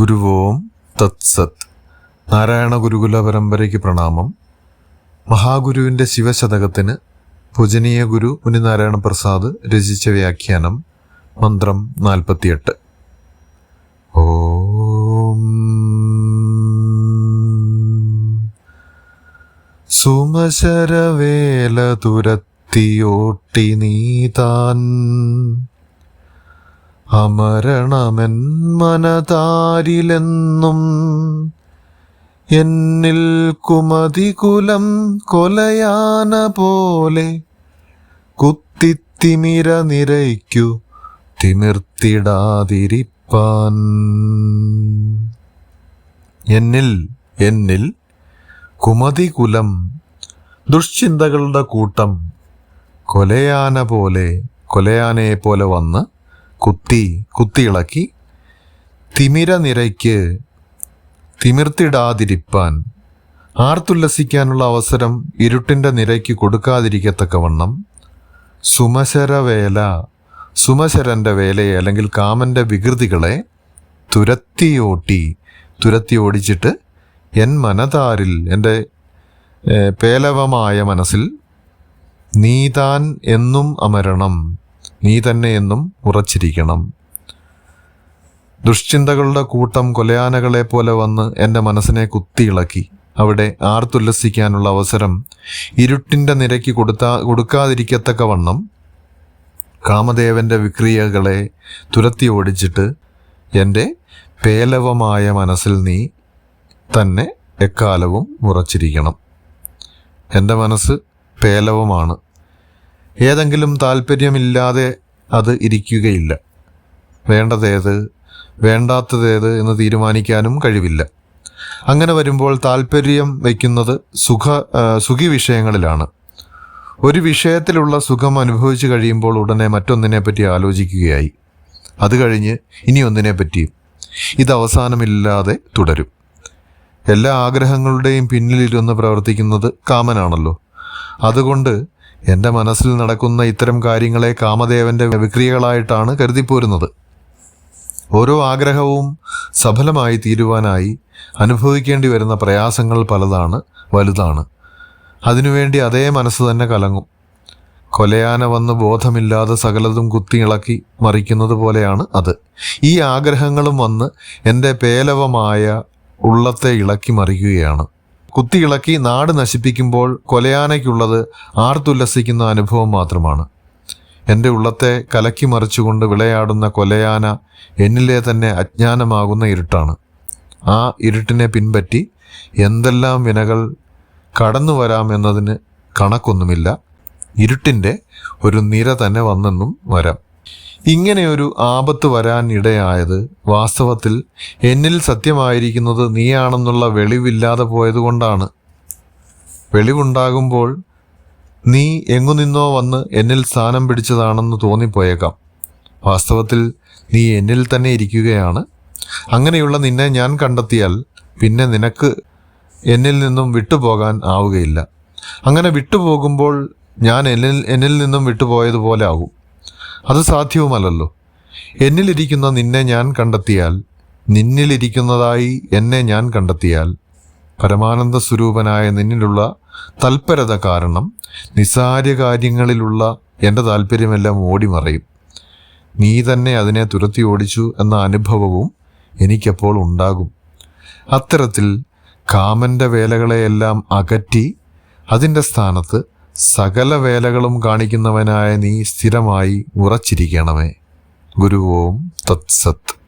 ഗുരുവോം തത്സത്. നാരായണ ഗുരുകുല പരമ്പരയ്ക്ക് പ്രണാമം. മഹാഗുരുവിന്റെ ശിവശതകത്തിന് പൂജനീയ ഗുരു മുനിനാരായണ പ്രസാദ് രചിച്ച വ്യാഖ്യാനം മന്ത്രം നാൽപ്പത്തിയെട്ട്. ഓം. സുമശരവേല തുരത്തിയോട്ടി നീതാൻ അമരണമെൻ മനതാരിലെന്നും എന്നിൽ കുമതികുലം കൊലയാന പോലെ കുത്തിത്തിമിര നിരയ്ക്കു തിമിർത്തിടാതിരിപ്പാൻ. എന്നിൽ എന്നിൽ കുമതികുലം ദുഷ്ചിന്തകളുടെ കൂട്ടം കൊലയാന പോലെ കൊലയാനയെ പോലെ വന്ന് കുത്തി കുത്തിയിളക്കി തിമിര നിരയ്ക്ക് തിമിർത്തിടാതിരിപ്പാൻ ആർത്തുല്ലസിക്കാനുള്ള അവസരം ഇരുട്ടിന്റെ നിരയ്ക്ക് കൊടുക്കാതിരിക്കത്തക്കവണ്ണം സുമശരവേല സുമശരന്റെ വേലയെ അല്ലെങ്കിൽ കാമന്റെ വികൃതികളെ തുരത്തിയോട്ടി തുരത്തി ഓടിച്ചിട്ട് എൻ മനതാരിൽ എന്റെ പേലവമായ മനസ്സിൽ നീതാൻ എന്നും അമരണം. നീ തന്നെ എന്നും ഉറച്ചിരിക്കണം. ദുഷ്ചിന്തകളുടെ കൂട്ടം കൊലയാനകളെ പോലെ വന്ന് എന്റെ മനസ്സിനെ കുത്തിയിളക്കി. അവിടെ ആർത്തുല്ലസിക്കാനുള്ള അവസരം ഇരുട്ടിന്റെ നിരക്ക് കൊടുത്താ കൊടുക്കാതിരിക്കത്തക്ക വണ്ണം കാമദേവന്റെ വിക്രിയകളെ തുരത്തി ഓടിച്ചിട്ട് എന്റെ പേലവമായ മനസ്സിൽ നീ തന്നെ എക്കാലവും ഉറച്ചിരിക്കണം. എന്റെ മനസ്സ് പേലവമാണ്. ഏതെങ്കിലും താല്പര്യമില്ലാതെ അത് ഇരിക്കുകയില്ല. വേണ്ടതേത് വേണ്ടാത്തതേത് എന്ന് തീരുമാനിക്കാനും കഴിവില്ല. അങ്ങനെ വരുമ്പോൾ താല്പര്യം വയ്ക്കുന്നത് സുഖ സുഖി വിഷയങ്ങളിലാണ്. ഒരു വിഷയത്തിലുള്ള സുഖം അനുഭവിച്ചു കഴിയുമ്പോൾ ഉടനെ മറ്റൊന്നിനെ പറ്റി ആലോചിക്കുകയായി. അത് കഴിഞ്ഞ് ഇനി ഒന്നിനെ പറ്റിയും ഇത് അവസാനമില്ലാതെ തുടരും. എല്ലാ ആഗ്രഹങ്ങളുടെയും പിന്നിലിരുന്ന് പ്രവർത്തിക്കുന്നത് കാമനാണല്ലോ. അതുകൊണ്ട് എന്റെ മനസ്സിൽ നടക്കുന്ന ഇത്തരം കാര്യങ്ങളെ കാമദേവന്റെ വിക്രിയകളായിട്ടാണ് കരുതിപ്പോരുന്നത്. ഓരോ ആഗ്രഹവും സഫലമായി തീരുവാനായി അനുഭവിക്കേണ്ടി വരുന്ന പ്രയാസങ്ങൾ പലതാണ് വലുതാണ്. അതിനുവേണ്ടി അതേ മനസ്സ് തന്നെ കലങ്ങും. കൊലയാന വന്ന് ബോധമില്ലാതെ സകലതും കുത്തിയിളക്കി മറിക്കുന്നത് പോലെയാണ് അത്. ഈ ആഗ്രഹങ്ങളും വന്ന് എന്റെ പേലവമായ ഉള്ളത്തെ ഇളക്കി മറിക്കുകയാണ്. കുത്തിയിളക്കി നാട് നശിപ്പിക്കുമ്പോൾ കൊലയാനയ്ക്കുള്ളത് ആർത്തുല്ലസിക്കുന്ന അനുഭവം മാത്രമാണ്. എന്റെ ഉള്ളത്തെ കലക്കി മറിച്ചുകൊണ്ട് വിളയാടുന്ന കൊലയാന എന്നിലെ തന്നെ അജ്ഞാനമാകുന്ന ഇരുട്ടാണ്. ആ ഇരുട്ടിനെ പിൻപറ്റി എന്തെല്ലാം വിനകൾ കടന്നു വരാമെന്നതിന് കണക്കൊന്നുമില്ല. ഇരുട്ടിന്റെ ഒരു നിര തന്നെ വന്നെന്നും വരാം. ഇങ്ങനെയൊരു ആപത്ത് വരാൻ ഇടയായത് വാസ്തവത്തിൽ എന്നിൽ സത്യമായിരിക്കുന്നത് നീയാണെന്നുള്ള വെളിവില്ലാതെ പോയതുകൊണ്ടാണ്. വെളിവുണ്ടാകുമ്പോൾ നീ എങ്ങു നിന്നോ വന്ന് എന്നിൽ സ്ഥാനം പിടിച്ചതാണെന്ന് തോന്നിപ്പോയേക്കാം. വാസ്തവത്തിൽ നീ എന്നിൽ തന്നെ ഇരിക്കുകയാണ്. അങ്ങനെയുള്ള നിന്നെ ഞാൻ കണ്ടെത്തിയാൽ പിന്നെ നിനക്ക് എന്നിൽ നിന്നും വിട്ടുപോകാൻ ആവുകയില്ല. അങ്ങനെ വിട്ടുപോകുമ്പോൾ ഞാൻ എന്നിൽ എന്നിൽ നിന്നും വിട്ടുപോയതുപോലെ ആകും. അത് സാധ്യവുമല്ലല്ലോ. എന്നിലിരിക്കുന്ന നിന്നെ ഞാൻ കണ്ടെത്തിയാൽ നിന്നിലിരിക്കുന്നതായി എന്നെ ഞാൻ കണ്ടെത്തിയാൽ പരമാനന്ദ സ്വരൂപനായ നിന്നിലുള്ള തൽപരത കാരണം നിസ്സാര കാര്യങ്ങളിലുള്ള എന്റെ താല്പര്യമെല്ലാം ഓടിമറയും. നീ തന്നെ അതിനെ തുരത്തി ഓടിച്ചു എന്ന അനുഭവവും എനിക്കപ്പോൾ ഉണ്ടാകും. അത്തരത്തിൽ കാമന്റെ വേലകളെയെല്ലാം അകറ്റി അതിന്റെ സ്ഥാനത്ത് സകല വേലകളും കാണിക്കുന്നവനായ നീ സ്ഥിരമായി ഉറച്ചിരിക്കണമേ. ഗുരുവോം തത്സത്ത്